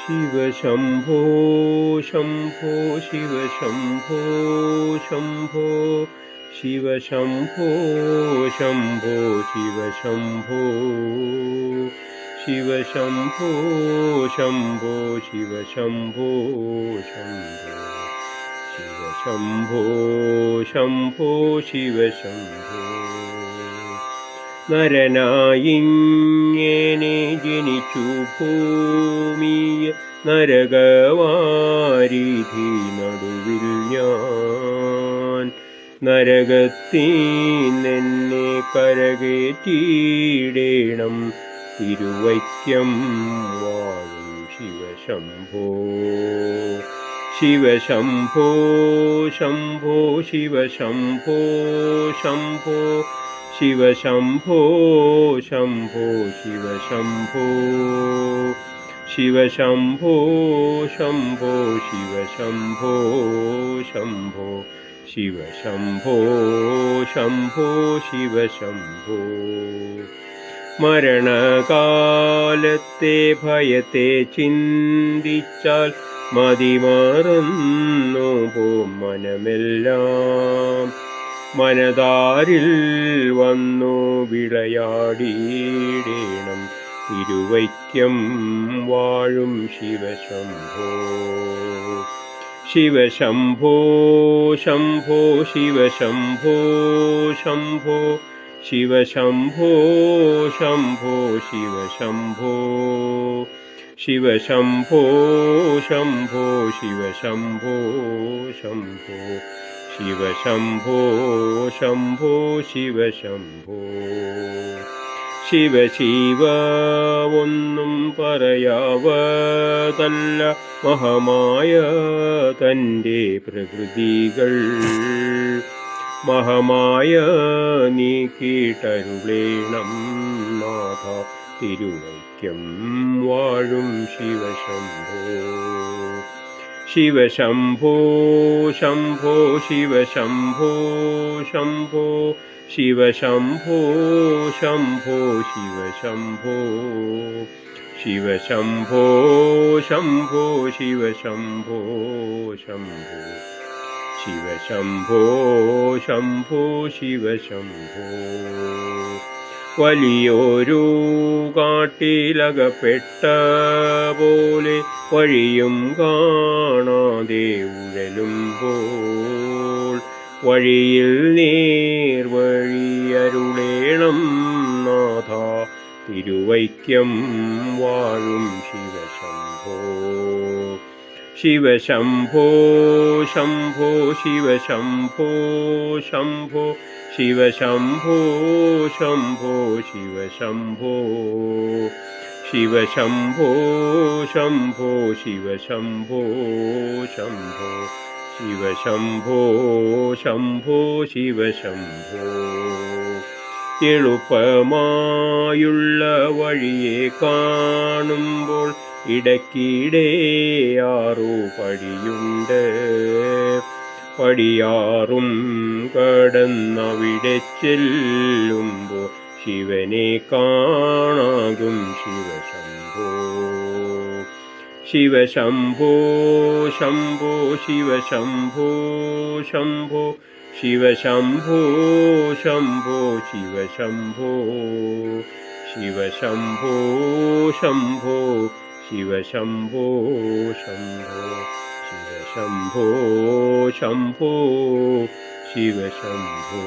ശിവശംഭോ ശംഭോ ശിവശംഭോ ശംഭോ ശിവശംഭോ ശംഭോ ശിവശംഭോ ശിവശംഭോ ശംഭോ ശിവശംഭോ ശംഭോ ശിവശംഭോ ശംഭോ ശിവശംഭോ നരനായിങ്ങനെ ജനിച്ചു ഭൂമിയ നരകവാരിധി നടുവിൽ ഞാൻ. നരകത്തീന്നെന്നെ കരകേറ്റിയിടേണം തിരുവൈക്കം വാഴും ശിവശംഭോ. ശിവശംഭോ ശംഭോ ശിവശംഭോ ശംഭോ. ശിവശംഭോ ശംഭോ ശിവശംഭോ ശിവശംഭോ ശംഭോ ശിവശംഭോ ശംഭോ ശിവശംഭോ ശംഭോ ശിവശംഭോ മരണകാലത്തെ ഭയത്തെ ചിന്തിച്ചാൽ മതിമറന്നു പോ മനമെല്ലാം മനതാരിൽ വന്നു വിളയാടിയിടേണം. തിരുവൈക്കം വാഴും ശിവശംഭോ. ശിവശംഭോ ശംഭോ ശിവശംഭോ ശംഭോ. ശിവശംഭോ ശംഭോ ശിവശംഭോ. ശിവശംഭോ ശംഭോ ശിവശംഭോ ശംഭോ. ശിവശംഭോ ശംഭോ ശംഭോ ശിവ ശിവ ഒന്നും പറയാവതല്ല മഹമായ തന്റെ പ്രകൃതികൾ. മഹമായ നീ കീട്ടരുളേണം നാഥ തിരുവൈക്യം വാഴും ശിവശംഭോ ശിവശംഭോ ശംഭോ ശിവശംഭോ ശംഭോ ശിവശംഭോ ശംഭോ ശിവശംഭോ ശിവശംഭോ ശംഭോ ശിവശംഭോ ശംഭോ ശിവശംഭോ ശംഭോ ശിവശംഭോ വലിയൊരു കാട്ടിലകപ്പെട്ട പോലെ വഴിയും കാണാതെ ഉഴലുമ്പോൾ വഴിയിൽ നേർവഴിയരുളേണം നാഥ. തിരുവൈക്യം വാഴും ശിവശംഭോ. ശിവശംഭോ ശംഭോ ശിവശംഭോ ശംഭോ ശിവശംഭോ ശംഭോ ശിവശംഭോ ശിവശംഭോ ശംഭോ ശിവശംഭോ ശംഭോ ശിവശംഭോ ശംഭോ ശിവശംഭോ എളുപ്പമായുള്ള വഴിയെ കാണുമ്പോൾ ഇടയ്ക്കിടെ ആറു പടിയുണ്ട്. പടിയാറും കടന്നവിടെ ചെല്ലുമ്പോൾ ശിവനെ കാണാകും ശിവശംഭോ. ശിവശംഭോ ശംഭോ ശിവശംഭോ ശംഭോ ശിവശംഭോ ശംഭോ ശിവശംഭോ. ശിവശംഭോ ശംഭോ ശിവശംഭോ ശംഭോ ശിവശംഭോ ശംഭോ ശിവശംഭോ